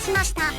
しました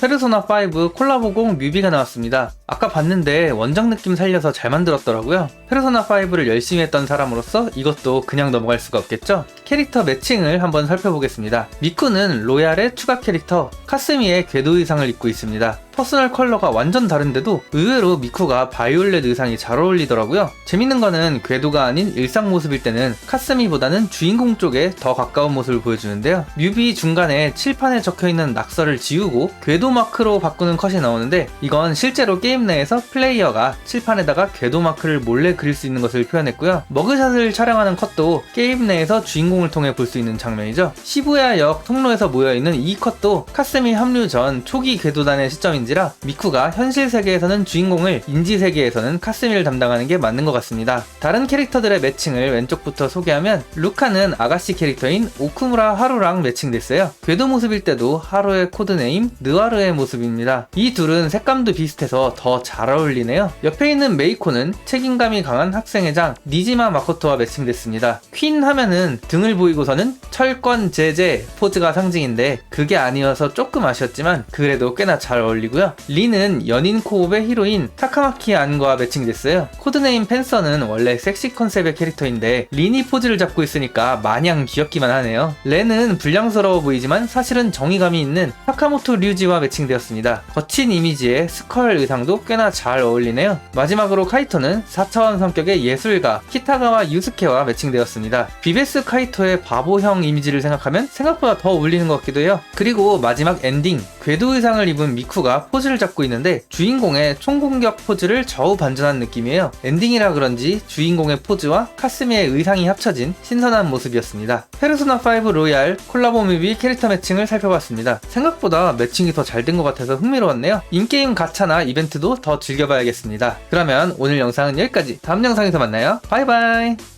페르소나5 콜라보공 뮤비가 나왔습니다. 아까 봤는데 원작 느낌 살려서 잘 만들었더라고요. 페르소나5를 열심히 했던 사람으로서 이것도 그냥 넘어갈 수가 없겠죠? 캐릭터 매칭을 한번 살펴보겠습니다. 미쿠는 로얄의 추가 캐릭터, 카스미의 궤도 의상을 입고 있습니다. 퍼스널 컬러가 완전 다른데도 의외로 미쿠가 바이올렛 의상이 잘 어울리더라고요. 재밌는 거는 궤도가 아닌 일상 모습일 때는 카스미보다는 주인공 쪽에 더 가까운 모습을 보여주는데요. 뮤비 중간에 칠판에 적혀있는 낙서를 지우고 궤도 마크로 바꾸는 컷이 나오는데 이건 실제로 게임 내에서 플레이어가 칠판에다가 궤도 마크를 몰래 그릴 수 있는 것을 표현했고요. 머그샷을 촬영하는 컷도 게임 내에서 주인공을 통해 볼 수 있는 장면이죠. 시부야역 통로에서 모여있는 이 컷도 카스미 합류 전 초기 궤도단의 시점인 지라 미쿠가 현실 세계에서는 주인공을 인지 세계에서는 카스미를 담당하는 게 맞는 것 같습니다. 다른 캐릭터들의 매칭을 왼쪽부터 소개하면 루카는 아가씨 캐릭터인 오쿠무라 하루랑 매칭됐어요. 궤도 모습일 때도 하루의 코드네임 느와르의 모습입니다. 이 둘은 색감도 비슷해서 더 잘 어울리네요. 옆에 있는 메이코는 책임감이 강한 학생회장 니지마 마코토와 매칭됐습니다. 퀸 하면은 등을 보이고서는 철권 제제 포즈가 상징인데 그게 아니어서 조금 아쉬웠지만 그래도 꽤나 잘 어울리고 요. 리는 연인 코옵의 히로인 타카마키 안과 매칭됐어요. 코드네임 펜서는 원래 섹시 컨셉의 캐릭터인데 리니 포즈를 잡고 있으니까 마냥 귀엽기만 하네요. 레는 불량스러워 보이지만 사실은 정의감이 있는 타카모토 류지와 매칭되었습니다. 거친 이미지의 스컬 의상도 꽤나 잘 어울리네요. 마지막으로 카이토는 4차원 성격의 예술가 키타가와 유스케와 매칭되었습니다. 비베스 카이토의 바보형 이미지를 생각하면 생각보다 더 어울리는 것 같기도 해요. 그리고 마지막 엔딩 궤도 의상을 입은 미쿠 가 포즈를 잡고 있는데 주인공의 총공격 포즈를 좌우 반전한 느낌이에요. 엔딩이라 그런지 주인공의 포즈와 카스미의 의상이 합쳐진 신선한 모습이었습니다. 페르소나 5 로얄 콜라보 뮤비 캐릭터 매칭을 살펴봤습니다. 생각보다 매칭이 더 잘 된 것 같아서 흥미로웠네요. 인게임 가차나 이벤트도 더 즐겨봐야겠습니다. 그러면 오늘 영상은 여기까지. 다음 영상에서 만나요. 바이바이.